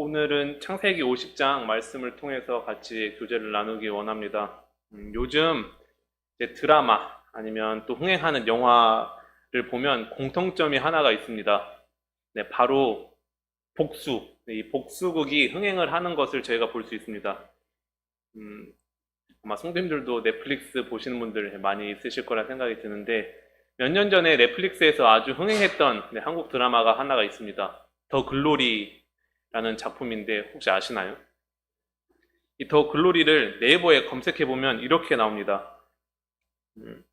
오늘은 창세기 50장 말씀을 통해서 같이 교제를 나누기 원합니다. 음, 요즘 드라마 아니면 또 흥행하는 영화를 보면 공통점이 하나가 있습니다. 네, 바로 복수. 네, 이 복수극이 흥행을 하는 것을 저희가 볼 수 있습니다. 음, 아마 성도님들도 넷플릭스 보시는 분들 많이 있으실 거라 생각이 드는데 몇 년 전에 넷플릭스에서 아주 흥행했던 네, 한국 드라마가 하나가 있습니다. 더 글로리 라는 작품인데 혹시 아시나요? 이 더 글로리를 네이버에 검색해 보면 이렇게 나옵니다. 음,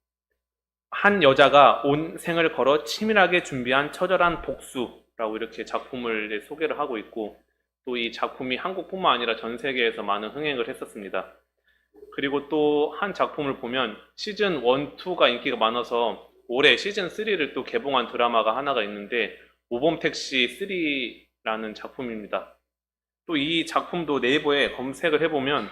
한 여자가 온 생을 걸어 치밀하게 준비한 처절한 복수라고 이렇게 작품을 소개를 하고 있고 또 이 작품이 한국뿐만 아니라 전 세계에서 많은 흥행을 했었습니다. 그리고 또 한 작품을 보면 시즌 1, 2가 인기가 많아서 올해 시즌 3를 또 개봉한 드라마가 하나가 있는데 모범택시 3 라는 작품입니다. 또 이 작품도 네이버에 검색을 해보면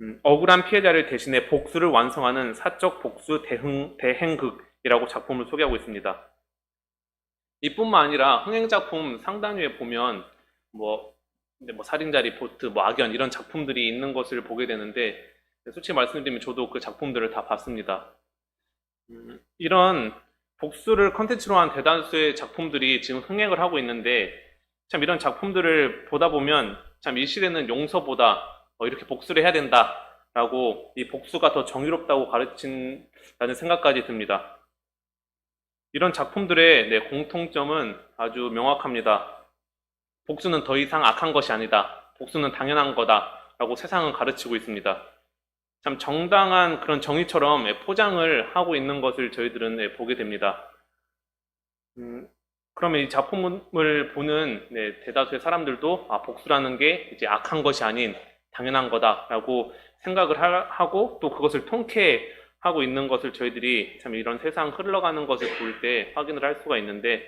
음, 억울한 피해자를 대신해 복수를 완성하는 사적 복수 대흥, 대행극이라고 작품을 소개하고 있습니다. 이뿐만 아니라 흥행 작품 상단 위에 보면 뭐, 뭐 살인자 리포트, 뭐 악연 이런 작품들이 있는 것을 보게 되는데 솔직히 말씀드리면 저도 그 작품들을 다 봤습니다. 음, 이런 복수를 컨텐츠로 한 대다수의 작품들이 지금 흥행을 하고 있는데 참 이런 작품들을 보다 보면 참 이 시대는 용서보다 어, 이렇게 복수를 해야 된다라고 이 복수가 더 정의롭다고 가르친다는 생각까지 듭니다. 이런 작품들의 네, 공통점은 아주 명확합니다. 복수는 더 이상 악한 것이 아니다. 복수는 당연한 거다라고 세상은 가르치고 있습니다. 참 정당한 그런 정의처럼 예, 포장을 하고 있는 것을 저희들은 예, 보게 됩니다. 음, 그러면 이 작품을 보는 네, 대다수의 사람들도 아, 복수라는 게 이제 악한 것이 아닌 당연한 거다라고 생각을 하, 고또 그것을 통쾌하고 있는 것을 저희들이 참 이런 세상 흘러가는 것을 볼 때 확인을 할 수가 있는데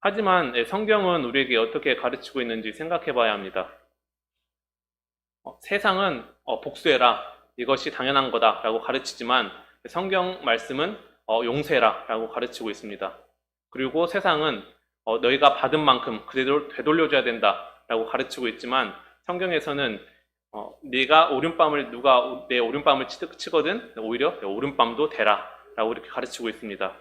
하지만 예, 성경은 우리에게 어떻게 가르치고 있는지 생각해 봐야 합니다. 어, 세상은 어, 복수해라. 이것이 당연한 거다라고 가르치지만 성경 말씀은 어, 용서해라라고 가르치고 있습니다. 그리고 세상은 어, 너희가 받은 만큼 그대로 되돌려줘야 된다라고 가르치고 있지만 성경에서는 어, 네가 오른밤을 누가 내 오른밤을 치, 치거든 오히려 내 오른밤도 대라라고 이렇게 가르치고 있습니다.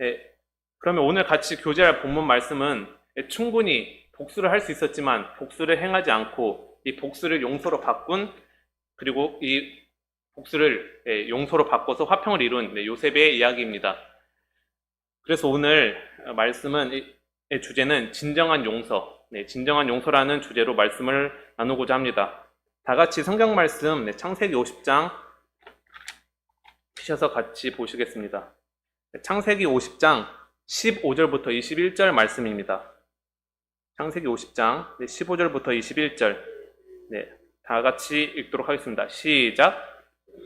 네, 그러면 오늘 같이 교제할 본문 말씀은 예, 충분히 복수를 할 수 있었지만 복수를 행하지 않고 이 복수를 용서로 바꾼 그리고 이 복수를 예, 용서로 바꿔서 화평을 이룬 네, 요셉의 이야기입니다. 그래서 오늘 말씀은 의 주제는 진정한 용서, 네, 진정한 용서라는 주제로 말씀을 나누고자 합니다. 다 같이 성경 말씀 네, 창세기 50장 피셔서 같이 보시겠습니다. 네, 창세기 50장 15절부터 21절 말씀입니다. 창세기 50장 15절부터 21절 네, 다 같이 읽도록 하겠습니다. 시작.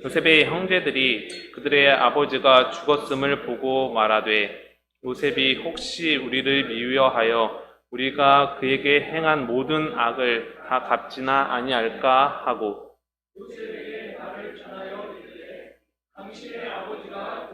요셉의 형제들이 그들의 아버지가 죽었음을 보고 말하되 요셉이 혹시 우리를 미워하여 우리가 그에게 행한 모든 악을 다 갚지나 아니할까 하고 요셉에게 말을 전하여 이르되 당신의 아버지가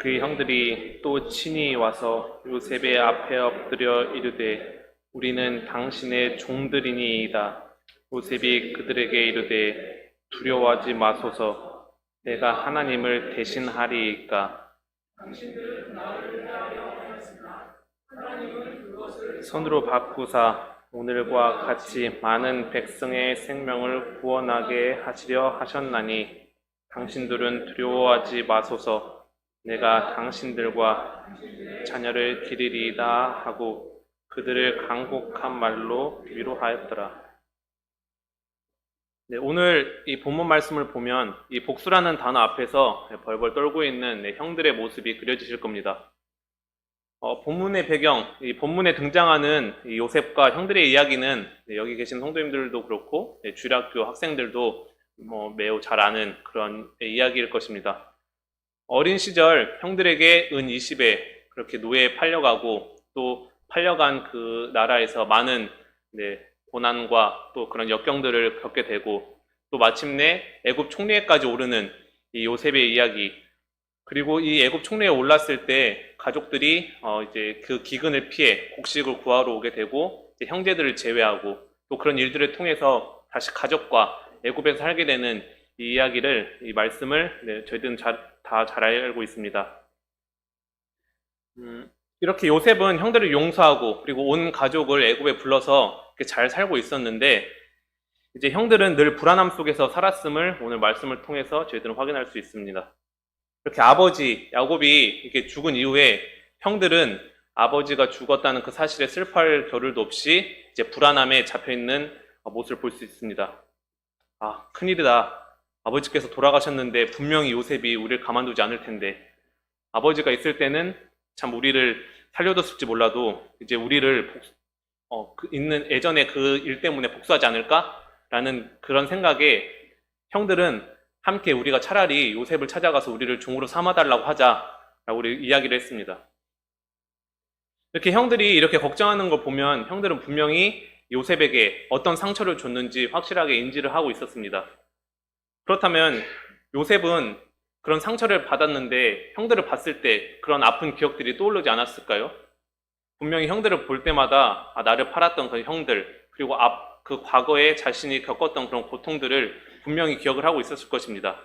그 형들이 또 친히 와서 요셉의 앞에 엎드려 이르되 우리는 당신의 종들이니이다. 요셉이 그들에게 이르되 두려워하지 마소서 내가 하나님을 대신하리이까 손으로 바꾸사 오늘과 같이 많은 백성의 생명을 구원하게 하시려 하셨나니 당신들은 두려워하지 마소서 내가 당신들과 자녀를 기리리이다 하고 그들을 강곡한 말로 위로하였더라. 네, 오늘 이 본문 말씀을 보면 이 복수라는 단어 앞에서 벌벌 떨고 있는 네, 형들의 모습이 그려지실 겁니다. 어, 본문의 배경, 이 본문에 등장하는 이 요셉과 형들의 이야기는 네, 여기 계신 성도님들도 그렇고 네, 주일학교 학생들도 뭐 매우 잘 아는 그런 이야기일 것입니다. 어린 시절 형들에게 은 20에 그렇게 노예에 팔려가고 또 팔려간 그 나라에서 많은 네, 고난과 또 그런 역경들을 겪게 되고 또 마침내 애굽 총리에까지 오르는 이 요셉의 이야기 그리고 이 애굽 총리에 올랐을 때 가족들이 어 이제 그 기근을 피해 곡식을 구하러 오게 되고 이제 형제들을 제외하고 또 그런 일들을 통해서 다시 가족과 애굽에서 살게 되는 이 이야기를 이 말씀을 네, 저희들은 다 잘 알고 있습니다. 음, 이렇게 요셉은 형들을 용서하고 그리고 온 가족을 애굽에 불러서 이렇게 잘 살고 있었는데 이제 형들은 늘 불안함 속에서 살았음을 오늘 말씀을 통해서 저희들은 확인할 수 있습니다. 이렇게 아버지 야곱이 이렇게 죽은 이후에 형들은 아버지가 죽었다는 그 사실에 슬퍼할 겨를도 없이 이제 불안함에 잡혀 있는 모습을 볼 수 있습니다. 아 큰일이다. 아버지께서 돌아가셨는데 분명히 요셉이 우리를 가만두지 않을 텐데 아버지가 있을 때는 참 우리를 살려뒀을지 몰라도 이제 우리를 복, 어, 그 있는 예전에 그 일 때문에 복수하지 않을까라는 그런 생각에 형들은 함께 우리가 차라리 요셉을 찾아가서 우리를 종으로 삼아달라고 하자라고 우리 이야기를 했습니다. 이렇게 형들이 이렇게 걱정하는 걸 보면 형들은 분명히 요셉에게 어떤 상처를 줬는지 확실하게 인지를 하고 있었습니다. 그렇다면 요셉은 그런 상처를 받았는데 형들을 봤을 때 그런 아픈 기억들이 떠오르지 않았을까요? 분명히 형들을 볼 때마다 아, 나를 팔았던 그 형들 그리고 앞, 그 과거에 자신이 겪었던 그런 고통들을 분명히 기억을 하고 있었을 것입니다.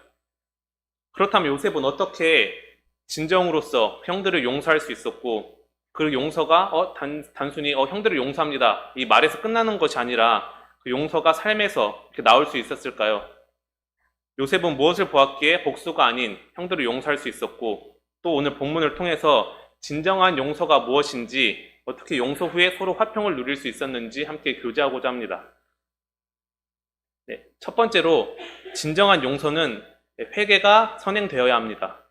그렇다면 요셉은 어떻게 진정으로서 형들을 용서할 수 있었고 그 용서가 어, 단, 단순히 어, 형들을 용서합니다 이 말에서 끝나는 것이 아니라 그 용서가 삶에서 이렇게 나올 수 있었을까요? 요셉은 무엇을 보았기에 복수가 아닌 형들을 용서할 수 있었고 또 오늘 본문을 통해서 진정한 용서가 무엇인지 어떻게 용서 후에 서로 화평을 누릴 수 있었는지 함께 교제하고자 합니다. 네, 첫 번째로 진정한 용서는 회개가 선행되어야 합니다.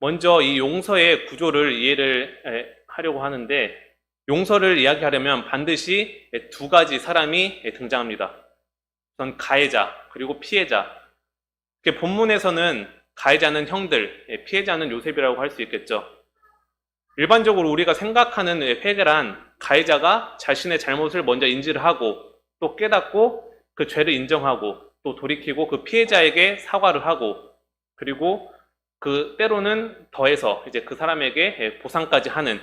먼저 이 용서의 구조를 이해를 하려고 하는데 용서를 이야기하려면 반드시 두 가지 사람이 등장합니다. 우선 가해자 그리고 피해자. 본문에서는 가해자는 형들, 피해자는 요셉이라고 할 수 있겠죠. 일반적으로 우리가 생각하는 회개란 가해자가 자신의 잘못을 먼저 인지를 하고 또 깨닫고 그 죄를 인정하고 또 돌이키고 그 피해자에게 사과를 하고 그리고 그 때로는 더해서 이제 그 사람에게 보상까지 하는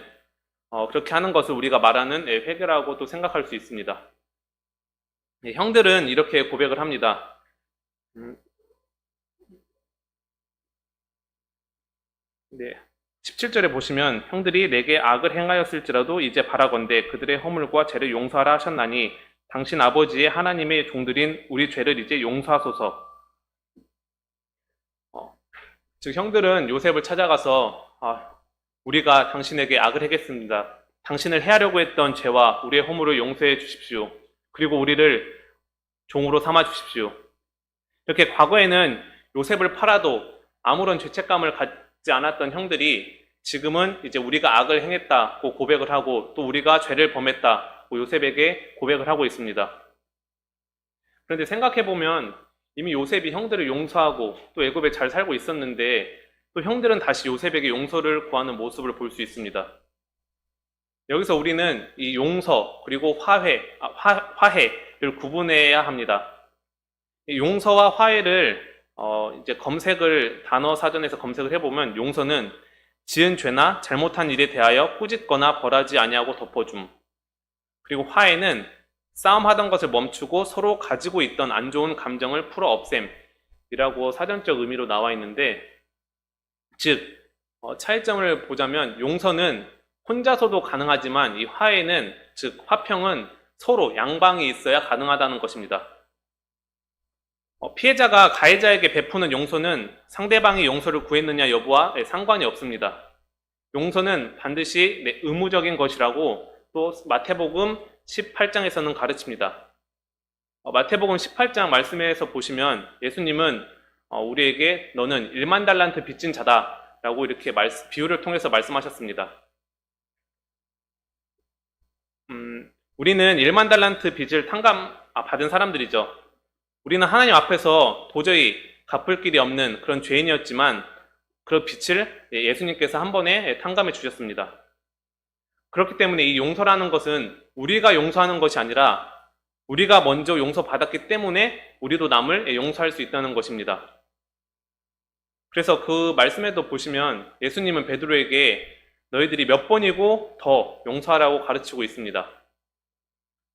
어, 그렇게 하는 것을 우리가 말하는 회개라고도 생각할 수 있습니다. 네, 형들은 이렇게 고백을 합니다. 음. 네. 17절에 보시면 형들이 내게 악을 행하였을지라도 이제 바라건대 그들의 허물과 죄를 용서하라 하셨나니 당신 아버지의 하나님의 종들인 우리 죄를 이제 용서하소서. 어, 즉 형들은 요셉을 찾아가서 아, 우리가 당신에게 악을 행했습니다. 당신을 해하려고 했던 죄와 우리의 허물을 용서해 주십시오. 그리고 우리를 종으로 삼아 주십시오. 이렇게 과거에는 요셉을 팔아도 아무런 죄책감을 갖지 않았던 형들이 지금은 이제 우리가 악을 행했다고 고백을 하고 또 우리가 죄를 범했다고 요셉에게 고백을 하고 있습니다. 그런데 생각해 보면 이미 요셉이 형들을 용서하고 또 애굽에 잘 살고 있었는데 또 형들은 다시 요셉에게 용서를 구하는 모습을 볼 수 있습니다. 여기서 우리는 이 용서 그리고 화해, 아, 화, 화해를 구분해야 합니다. 용서와 화해를 어, 이제 검색을 단어 사전에서 검색을 해보면 용서는 지은 죄나 잘못한 일에 대하여 꾸짖거나 벌하지 아니하고 덮어줌. 그리고 화해는 싸움하던 것을 멈추고 서로 가지고 있던 안 좋은 감정을 풀어 없앰이라고 사전적 의미로 나와 있는데, 즉 어, 차이점을 보자면 용서는 혼자서도 가능하지만 이 화해는 즉 화평은 서로 양방이 있어야 가능하다는 것입니다. 어, 피해자가 가해자에게 베푸는 용서는 상대방이 용서를 구했느냐 여부와 상관이 없습니다. 용서는 반드시 의무적인 것이라고 또 마태복음 18장에서는 가르칩니다. 어, 마태복음 18장 말씀에서 보시면 예수님은 어, 우리에게 너는 1만 달란트 빚진 자다 라고 이렇게 비유를 통해서 말씀하셨습니다. 음, 우리는 1만 달란트 빚을 탕감 아, 받은 사람들이죠. 우리는 하나님 앞에서 도저히 갚을 길이 없는 그런 죄인이었지만 그 빚을 예, 예수님께서 한 번에 탕감해 주셨습니다. 그렇기 때문에 이 용서라는 것은 우리가 용서하는 것이 아니라 우리가 먼저 용서받았기 때문에 우리도 남을 용서할 수 있다는 것입니다. 그래서 그 말씀에도 보시면 예수님은 베드로에게 너희들이 몇 번이고 더 용서하라고 가르치고 있습니다.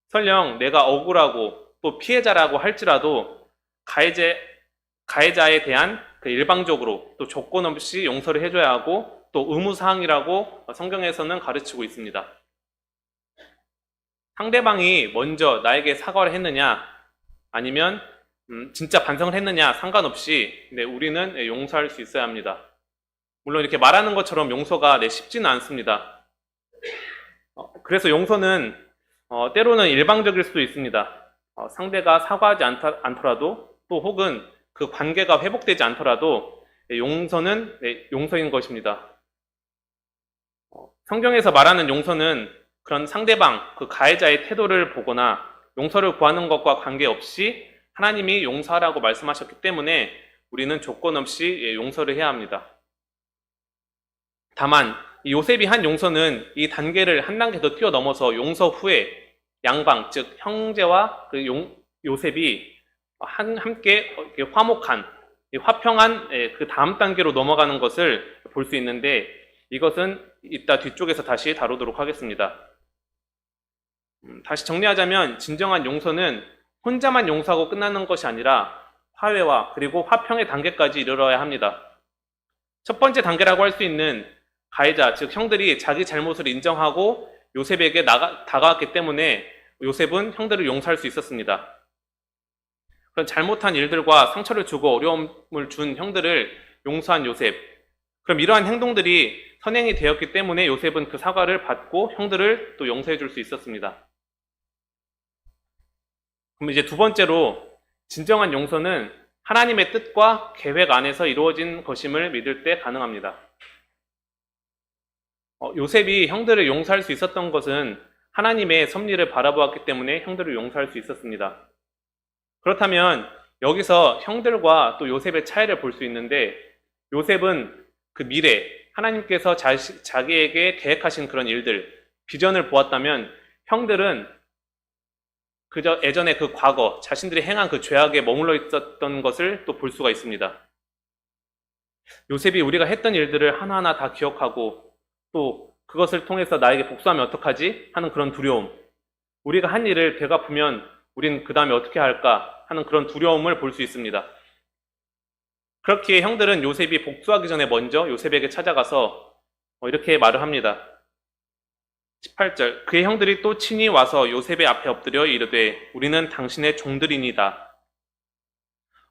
설령 내가 억울하고 또 피해자라고 할지라도 가해자, 가해자에 대한 그 일방적으로 또 조건 없이 용서를 해줘야 하고 또 의무사항이라고 성경에서는 가르치고 있습니다. 상대방이 먼저 나에게 사과를 했느냐 아니면 음, 진짜 반성을 했느냐 상관없이 네, 우리는 용서할 수 있어야 합니다. 물론 이렇게 말하는 것처럼 용서가 네, 쉽지는 않습니다. 어, 그래서 용서는 어, 때로는 일방적일 수도 있습니다. 어, 상대가 사과하지 않다, 않더라도 또 혹은 그 관계가 회복되지 않더라도 네, 용서는 네, 용서인 것입니다. 어, 성경에서 말하는 용서는 그런 상대방, 그 가해자의 태도를 보거나 용서를 구하는 것과 관계없이 하나님이 용서하라고 말씀하셨기 때문에 우리는 조건 없이 예, 용서를 해야 합니다. 다만 이 요셉이 한 용서는 이 단계를 한 단계 더 뛰어넘어서 용서 후에 양방 즉 형제와 그 용, 요셉이 한, 함께 화목한 이 화평한 예, 그 다음 단계로 넘어가는 것을 볼 수 있는데 이것은 이따 뒤쪽에서 다시 다루도록 하겠습니다. 음, 다시 정리하자면 진정한 용서는 혼자만 용서하고 끝나는 것이 아니라 화해와 그리고 화평의 단계까지 이르러야 합니다. 첫 번째 단계라고 할 수 있는 가해자, 즉 형들이 자기 잘못을 인정하고 요셉에게 나가, 다가왔기 때문에 요셉은 형들을 용서할 수 있었습니다. 그런 잘못한 일들과 상처를 주고 어려움을 준 형들을 용서한 요셉. 그럼 이러한 행동들이 선행이 되었기 때문에 요셉은 그 사과를 받고 형들을 또 용서해 줄 수 있었습니다. 그럼 이제 두 번째로 진정한 용서는 하나님의 뜻과 계획 안에서 이루어진 것임을 믿을 때 가능합니다. 어, 요셉이 형들을 용서할 수 있었던 것은 하나님의 섭리를 바라보았기 때문에 형들을 용서할 수 있었습니다. 그렇다면 여기서 형들과 또 요셉의 차이를 볼 수 있는데 요셉은 그 미래, 하나님께서 자시, 자기에게 계획하신 그런 일들, 비전을 보았다면 형들은 그저 예전에 그 과거, 자신들이 행한 그 죄악에 머물러 있었던 것을 또 볼 수가 있습니다. 요셉이 우리가 했던 일들을 하나하나 다 기억하고 또 그것을 통해서 나에게 복수하면 어떡하지? 하는 그런 두려움. 우리가 한 일을 되갚으면 우린 그 다음에 어떻게 할까? 하는 그런 두려움을 볼 수 있습니다. 그렇기에 형들은 요셉이 복수하기 전에 먼저 요셉에게 찾아가서 어, 이렇게 말을 합니다. 18절 그의 형들이 또 친히 와서 요셉의 앞에 엎드려 이르되 우리는 당신의 종들이니다.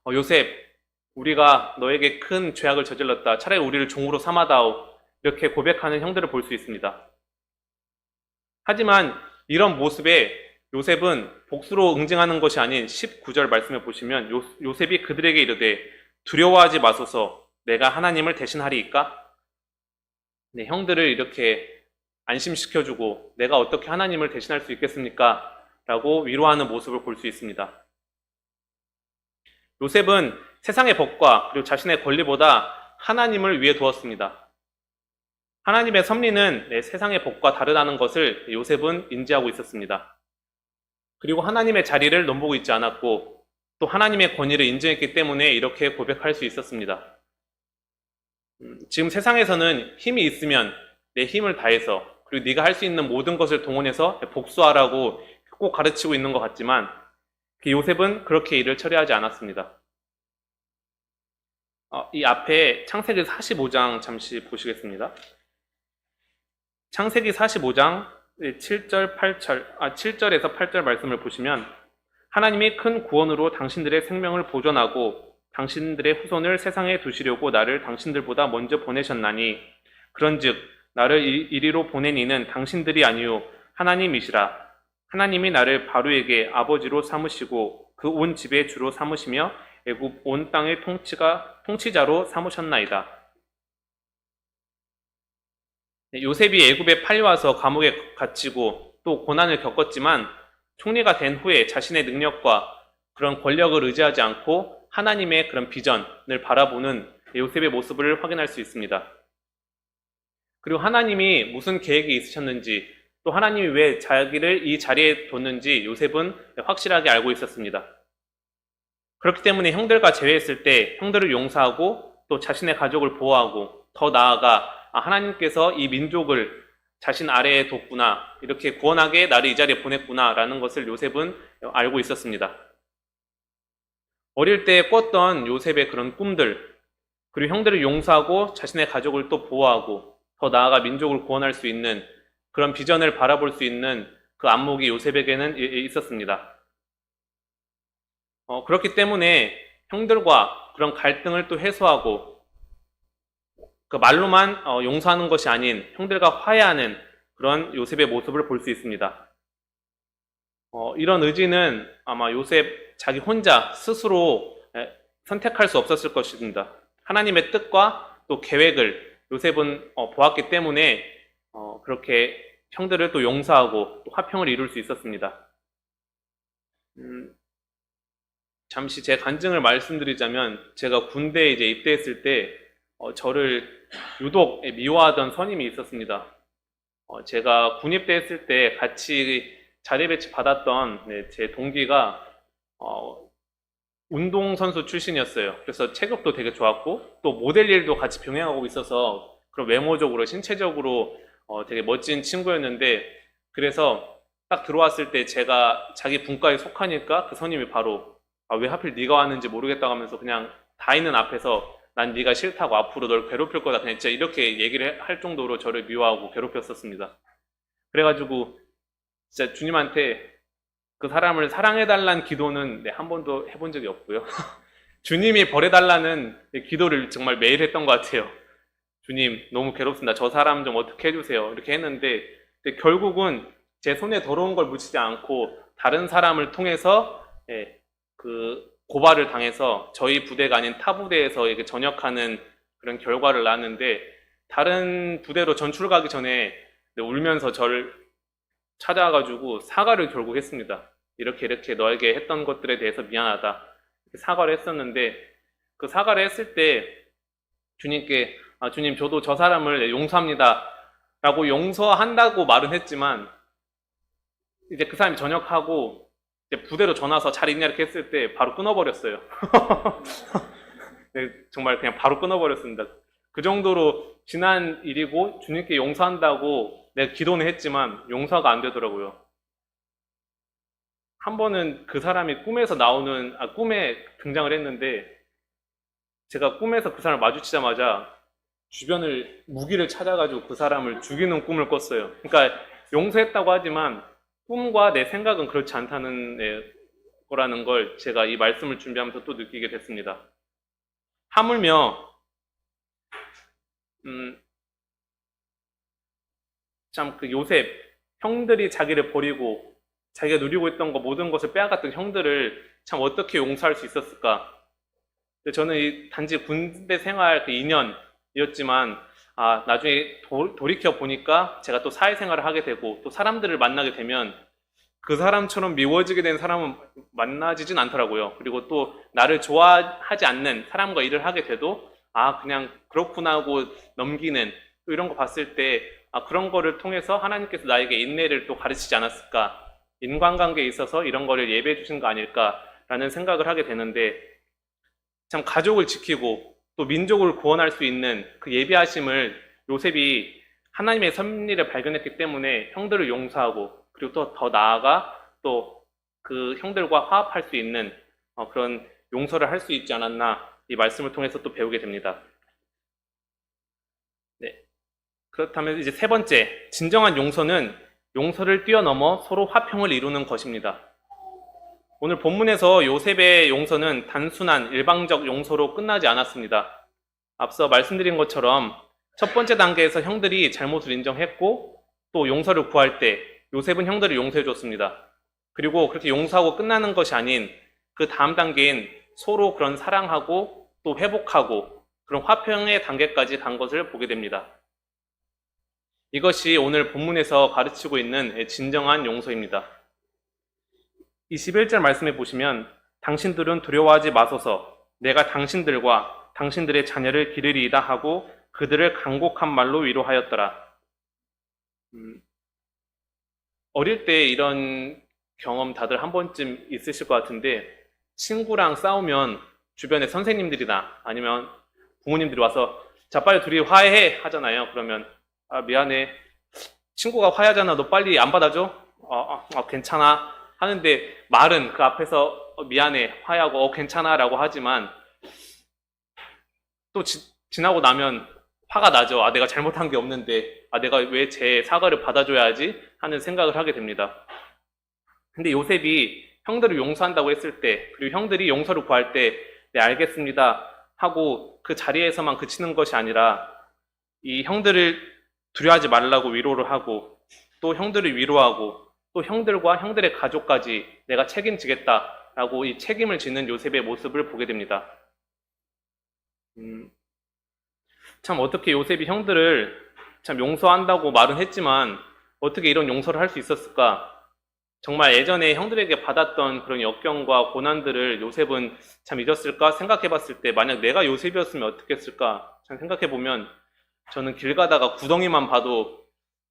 어, 요셉 우리가 너에게 큰 죄악을 저질렀다. 차라리 우리를 종으로 삼아다오. 이렇게 고백하는 형들을 볼 수 있습니다. 하지만 이런 모습에 요셉은 복수로 응징하는 것이 아닌 19절 말씀에 보시면 요, 요셉이 그들에게 이르되 두려워하지 마소서 내가 하나님을 대신하리이까? 네, 형들을 이렇게 안심시켜주고 내가 어떻게 하나님을 대신할 수 있겠습니까? 라고 위로하는 모습을 볼 수 있습니다. 요셉은 세상의 법과 그리고 자신의 권리보다 하나님을 위해 두었습니다. 하나님의 섭리는 내 세상의 법과 다르다는 것을 요셉은 인지하고 있었습니다. 그리고 하나님의 자리를 넘보고 있지 않았고 또 하나님의 권위를 인정했기 때문에 이렇게 고백할 수 있었습니다. 음, 지금 세상에서는 힘이 있으면 내 힘을 다해서 그리고 네가 할 수 있는 모든 것을 동원해서 복수하라고 꼭 가르치고 있는 것 같지만 그 요셉은 그렇게 일을 처리하지 않았습니다. 어, 이 앞에 창세기 45장 잠시 보시겠습니다. 창세기 45장 7절, 8절, 아, 7절에서 8절 말씀을 보시면 하나님이 큰 구원으로 당신들의 생명을 보존하고 당신들의 후손을 세상에 두시려고 나를 당신들보다 먼저 보내셨나니 그런즉 나를 이리로 보낸 이는 당신들이 아니요 하나님이시라 하나님이 나를 바로에게 아버지로 삼으시고 그 온 집의 주로 삼으시며 애굽 온 땅의 통치가 통치자로 삼으셨나이다. 네, 요셉이 애굽에 팔려와서 감옥에 갇히고 또 고난을 겪었지만 총리가 된 후에 자신의 능력과 그런 권력을 의지하지 않고 하나님의 그런 비전을 바라보는 요셉의 모습을 확인할 수 있습니다. 그리고 하나님이 무슨 계획이 있으셨는지 또 하나님이 왜 자기를 이 자리에 뒀는지 요셉은 확실하게 알고 있었습니다. 그렇기 때문에 형들과 재회했을 때 형들을 용서하고 또 자신의 가족을 보호하고 더 나아가 아, 하나님께서 이 민족을 자신 아래에 뒀구나 이렇게 구원하게 나를 이 자리에 보냈구나라는 것을 요셉은 알고 있었습니다. 어릴 때 꿨던 요셉의 그런 꿈들 그리고 형들을 용서하고 자신의 가족을 또 보호하고 더 나아가 민족을 구원할 수 있는 그런 비전을 바라볼 수 있는 그 안목이 요셉에게는 있었습니다. 어, 그렇기 때문에 형들과 그런 갈등을 또 해소하고 그 말로만 어, 용서하는 것이 아닌 형들과 화해하는 그런 요셉의 모습을 볼 수 있습니다. 어, 이런 의지는 아마 요셉 자기 혼자 스스로 에, 선택할 수 없었을 것입니다. 하나님의 뜻과 또 계획을 요셉은 어, 보았기 때문에 어, 그렇게 형들을 또 용서하고 또 화평을 이룰 수 있었습니다. 음, 잠시 제 간증을 말씀드리자면 제가 군대에 이제 입대했을 때 어, 저를 유독 미워하던 선임이 있었습니다. 어, 제가 군입대 했을 때 같이 자리 배치 받았던 네, 제 동기가 어, 운동선수 출신이었어요. 그래서 체급도 되게 좋았고 또 모델 일도 같이 병행하고 있어서 그런 외모적으로 신체적으로 어, 되게 멋진 친구였는데 그래서 딱 들어왔을 때 제가 자기 분과에 속하니까 그 선임이 바로 아, 왜 하필 네가 왔는지 모르겠다고 하면서 그냥 다 있는 앞에서 난 네가 싫다고 앞으로 널 괴롭힐 거다 그냥 진짜 이렇게 얘기를 할 정도로 저를 미워하고 괴롭혔었습니다. 그래가지고 진짜 주님한테 그 사람을 사랑해달라는 기도는 네, 한 번도 해본 적이 없고요. 주님이 버려달라는 기도를 정말 매일 했던 것 같아요. 주님 너무 괴롭습니다. 저 사람 좀 어떻게 해주세요. 이렇게 했는데 결국은 제 손에 더러운 걸 묻히지 않고 다른 사람을 통해서 예, 그 고발을 당해서 저희 부대가 아닌 타 부대에서 이렇게 전역하는 그런 결과를 낳았는데 다른 부대로 전출 가기 전에 울면서 저를 찾아와가지고 사과를 결국 했습니다. 이렇게 이렇게 너에게 했던 것들에 대해서 미안하다. 사과를 했었는데 그 사과를 했을 때 주님께 아, 주님 저도 저 사람을 용서합니다. 라고 용서한다고 말은 했지만 이제 그 사람이 전역하고 이제 부대로 전화서 잘 있냐 이렇게 했을 때 바로 끊어버렸어요. 네, 정말 그냥 바로 끊어버렸습니다. 그 정도로 지난 일이고 주님께 용서한다고 내가 기도는 했지만 용서가 안 되더라고요. 한 번은 그 사람이 꿈에서 나오는, 아, 꿈에 등장을 했는데 제가 꿈에서 그 사람을 마주치자마자 주변을 무기를 찾아가지고 그 사람을 죽이는 꿈을 꿨어요. 그러니까 용서했다고 하지만 꿈과 내 생각은 그렇지 않다는 네, 거라는 걸 제가 이 말씀을 준비하면서 또 느끼게 됐습니다. 하물며 음, 참 그 요셉 형들이 자기를 버리고 자기가 누리고 있던 거 모든 것을 빼앗았던 형들을 참 어떻게 용서할 수 있었을까? 저는 이 단지 군대 생활 그 2년이었지만 아, 나중에 도, 돌이켜 보니까 제가 또 사회생활을 하게 되고 또 사람들을 만나게 되면 그 사람처럼 미워지게 된 사람은 만나지진 않더라고요. 그리고 또 나를 좋아하지 않는 사람과 일을 하게 돼도 아, 그냥 그렇구나 하고 넘기는 또 이런 거 봤을 때 아, 그런 거를 통해서 하나님께서 나에게 인내를 또 가르치지 않았을까? 인간관계에 있어서 이런 거를 예배해 주신 거 아닐까라는 생각을 하게 되는데 참 가족을 지키고 또 민족을 구원할 수 있는 그 예비하심을 요셉이 하나님의 섭리를 발견했기 때문에 형들을 용서하고 그리고 또 더 나아가 또 그 형들과 화합할 수 있는 어, 그런 용서를 할 수 있지 않았나 이 말씀을 통해서 또 배우게 됩니다. 네. 그렇다면 이제 세 번째, 진정한 용서는 용서를 뛰어넘어 서로 화평을 이루는 것입니다. 오늘 본문에서 요셉의 용서는 단순한 일방적 용서로 끝나지 않았습니다. 앞서 말씀드린 것처럼 첫 번째 단계에서 형들이 잘못을 인정했고 또 용서를 구할 때 요셉은 형들을 용서해 줬습니다. 그리고 그렇게 용서하고 끝나는 것이 아닌 그 다음 단계인 서로 그런 사랑하고 또 회복하고 그런 화평의 단계까지 간 것을 보게 됩니다. 이것이 오늘 본문에서 가르치고 있는 진정한 용서입니다. 21절 말씀에 보시면 당신들은 두려워하지 마소서 내가 당신들과 당신들의 자녀를 기르리이다 하고 그들을 간곡한 말로 위로하였더라. 음, 어릴 때 이런 경험 다들 한 번쯤 있으실 것 같은데 친구랑 싸우면 주변에 선생님들이나 아니면 부모님들이 와서 자 빨리 둘이 화해해 하잖아요. 그러면 아 미안해 친구가 화해하잖아 너 빨리 안 받아줘? 어, 어, 어, 괜찮아 하는데 말은 그 앞에서 어, 미안해 화해하고 어 괜찮아라고 하지만 또 지, 지나고 나면 화가 나죠. 아 내가 잘못한 게 없는데 아 내가 왜 제 사과를 받아줘야지 하는 생각을 하게 됩니다. 근데 요셉이 형들을 용서한다고 했을 때 그리고 형들이 용서를 구할 때 네 알겠습니다 하고 그 자리에서만 그치는 것이 아니라 이 형들을 두려워하지 말라고 위로를 하고 또 형들을 위로하고 또 형들과 형들의 가족까지 내가 책임지겠다라고 이 책임을 지는 요셉의 모습을 보게 됩니다. 음, 참 어떻게 요셉이 형들을 참 용서한다고 말은 했지만 어떻게 이런 용서를 할 수 있었을까? 정말 예전에 형들에게 받았던 그런 역경과 고난들을 요셉은 참 잊었을까 생각해 봤을 때 만약 내가 요셉이었으면 어떻게 했을까 참 생각해 보면 저는 길 가다가 구덩이만 봐도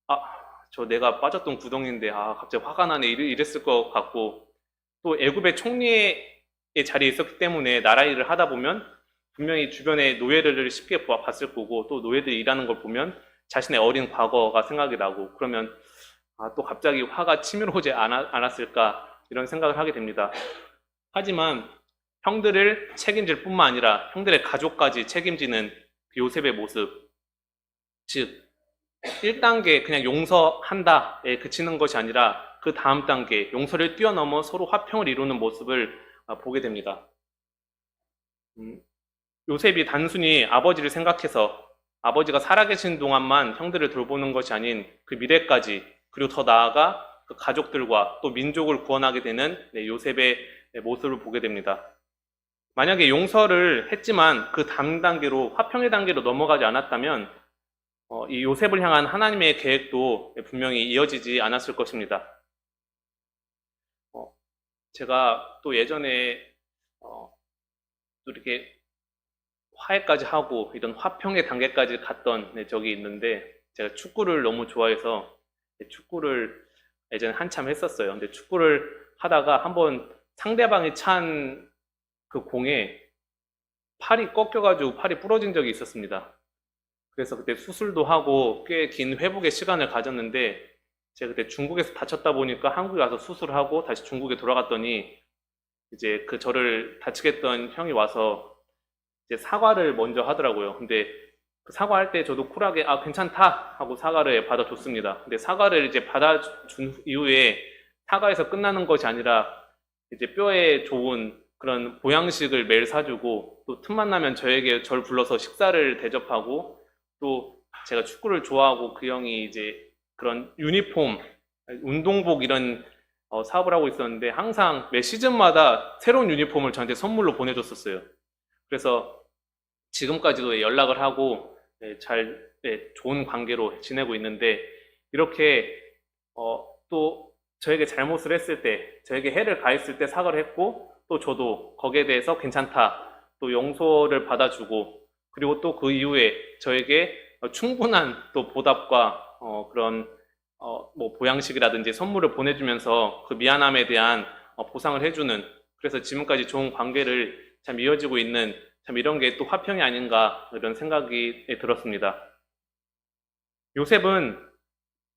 아, 저 내가 빠졌던 구덩이인데 아, 갑자기 화가 나네 이랬, 이랬 을 것 같고 또 애굽의 총리의 자리에 있었기 때문에 나라 일을 하다 보면 분명히 주변에 노예를 쉽게 봐- 봤을 거고 또 노예들이 일하는 걸 보면 자신의 어린 과거가 생각이 나고 그러면 아, 또 갑자기 화가 치밀어오지 않았을까 이런 생각을 하게 됩니다. 하지만 형들을 책임질 뿐만 아니라 형들의 가족까지 책임지는 그 요셉의 모습 즉 1단계 그냥 용서한다에 그치는 것이 아니라 그 다음 단계 용서를 뛰어넘어 서로 화평을 이루는 모습을 아, 보게 됩니다. 음, 요셉이 단순히 아버지를 생각해서 아버지가 살아계신 동안만 형들을 돌보는 것이 아닌 그 미래까지 그리고 더 나아가 그 가족들과 또 민족을 구원하게 되는 네, 요셉의 네, 모습을 보게 됩니다. 만약에 용서를 했지만 그 다음 단계로 화평의 단계로 넘어가지 않았다면 어, 이 요셉을 향한 하나님의 계획도 분명히 이어지지 않았을 것입니다. 어, 제가 또 예전에 어, 또 이렇게 화해까지 하고 이런 화평의 단계까지 갔던 네, 적이 있는데 제가 축구를 너무 좋아해서 축구를 예전에 한참 했었어요. 근데 축구를 하다가 한번 상대방이 찬 그 공에 팔이 꺾여가지고 팔이 부러진 적이 있었습니다. 그래서 그때 수술도 하고 꽤 긴 회복의 시간을 가졌는데 제가 그때 중국에서 다쳤다 보니까 한국에 와서 수술하고 다시 중국에 돌아갔더니 이제 그 저를 다치게 했던 형이 와서 이제 사과를 먼저 하더라고요. 근데 그 사과할 때 저도 쿨하게 아 괜찮다 하고 사과를 받아줬습니다. 근데 사과를 이제 받아준 이후에 사과에서 끝나는 것이 아니라 이제 뼈에 좋은 그런 보양식을 매일 사주고 또 틈만 나면 저에게 절 불러서 식사를 대접하고 또 제가 축구를 좋아하고 그 형이 이제 그런 유니폼, 운동복 이런 어, 사업을 하고 있었는데 항상 매 시즌마다 새로운 유니폼을 저한테 선물로 보내줬었어요. 그래서 지금까지도 연락을 하고 네, 잘 네, 좋은 관계로 지내고 있는데 이렇게 어, 또 저에게 잘못을 했을 때, 저에게 해를 가했을 때 사과를 했고 또 저도 거기에 대해서 괜찮다, 또 용서를 받아주고 그리고 또 그 이후에 저에게 어, 충분한 또 보답과 어, 그런 어, 뭐 보양식이라든지 선물을 보내주면서 그 미안함에 대한 어, 보상을 해주는 그래서 지금까지 좋은 관계를 참 이어지고 있는 참 이런 게 또 화평이 아닌가 이런 생각이 들었습니다. 요셉은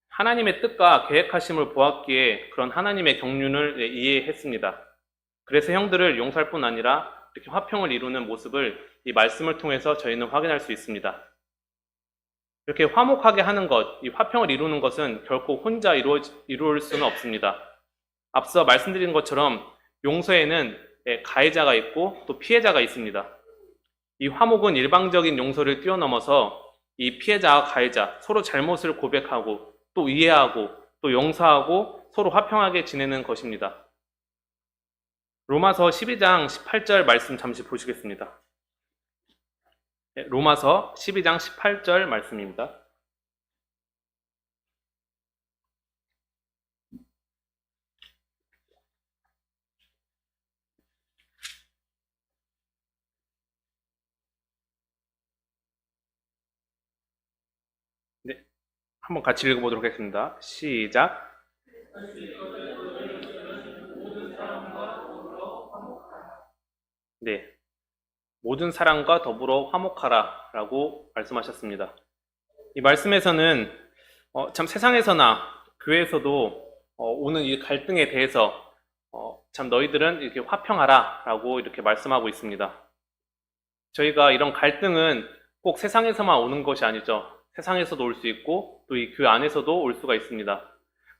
하나님의 뜻과 계획하심을 보았기에 그런 하나님의 경륜을 예, 이해했습니다. 그래서 형들을 용서할 뿐 아니라 이렇게 화평을 이루는 모습을 이 말씀을 통해서 저희는 확인할 수 있습니다. 이렇게 화목하게 하는 것, 이 화평을 이루는 것은 결코 혼자 이루어, 이룰 수는 없습니다. 앞서 말씀드린 것처럼 용서에는 예, 가해자가 있고 또 피해자가 있습니다. 이 화목은 일방적인 용서를 뛰어넘어서 이 피해자와 가해자 서로 잘못을 고백하고 또 이해하고 또 용서하고 서로 화평하게 지내는 것입니다. 로마서 12장 18절 말씀 잠시 보시겠습니다. 네, 로마서 12장 18절 말씀입니다. 네, 한번 같이 읽어보도록 하겠습니다. 시작. 네, 모든 사람과 더불어 화목하라 라고 말씀하셨습니다. 이 말씀에서는 어, 참 세상에서나 교회에서도 어, 오는 이 갈등에 대해서 어, 참 너희들은 이렇게 화평하라 라고 이렇게 말씀하고 있습니다. 저희가 이런 갈등은 꼭 세상에서만 오는 것이 아니죠. 세상에서도 올 수 있고 또 이 교회 안에서도 올 수가 있습니다.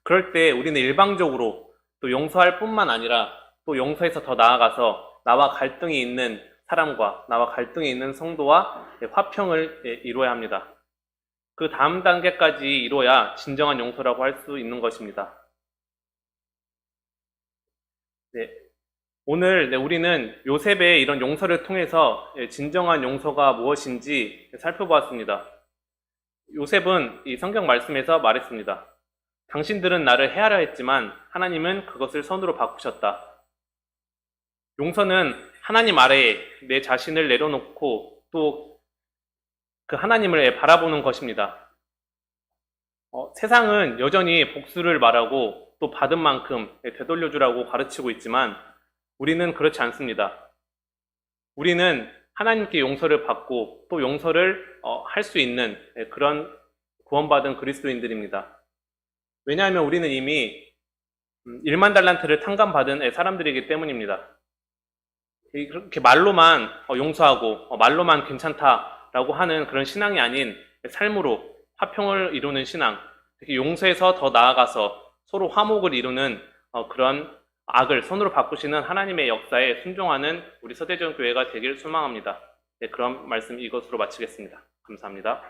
그럴 때 우리는 일방적으로 또 용서할 뿐만 아니라 또 용서해서 더 나아가서 나와 갈등이 있는 사람과 나와 갈등이 있는 성도와 화평을 예, 이루어야 합니다. 그 다음 단계까지 이루어야 진정한 용서라고 할 수 있는 것입니다. 네. 오늘 네, 우리는 요셉의 이런 용서를 통해서 예, 진정한 용서가 무엇인지 살펴보았습니다. 요셉은 이 성경 말씀에서 말했습니다. 당신들은 나를 해하려 했지만 하나님은 그것을 선으로 바꾸셨다. 용서는 하나님 아래에 내 자신을 내려놓고 또 그 하나님을 바라보는 것입니다. 어, 세상은 여전히 복수를 말하고 또 받은 만큼 되돌려주라고 가르치고 있지만 우리는 그렇지 않습니다. 우리는 하나님께 용서를 받고 또 용서를 어, 할 수 있는 그런 구원받은 그리스도인들입니다. 왜냐하면 우리는 이미 1만 달란트를 탕감받은 사람들이기 때문입니다. 이렇게 말로만 어, 용서하고 어, 말로만 괜찮다라고 하는 그런 신앙이 아닌 삶으로 화평을 이루는 신앙, 특히 용서해서 더 나아가서 서로 화목을 이루는 어, 그런 악을 선으로 바꾸시는 하나님의 역사에 순종하는 우리 서대전 교회가 되길 소망합니다. 네, 그럼 말씀 이것으로 마치겠습니다. 감사합니다.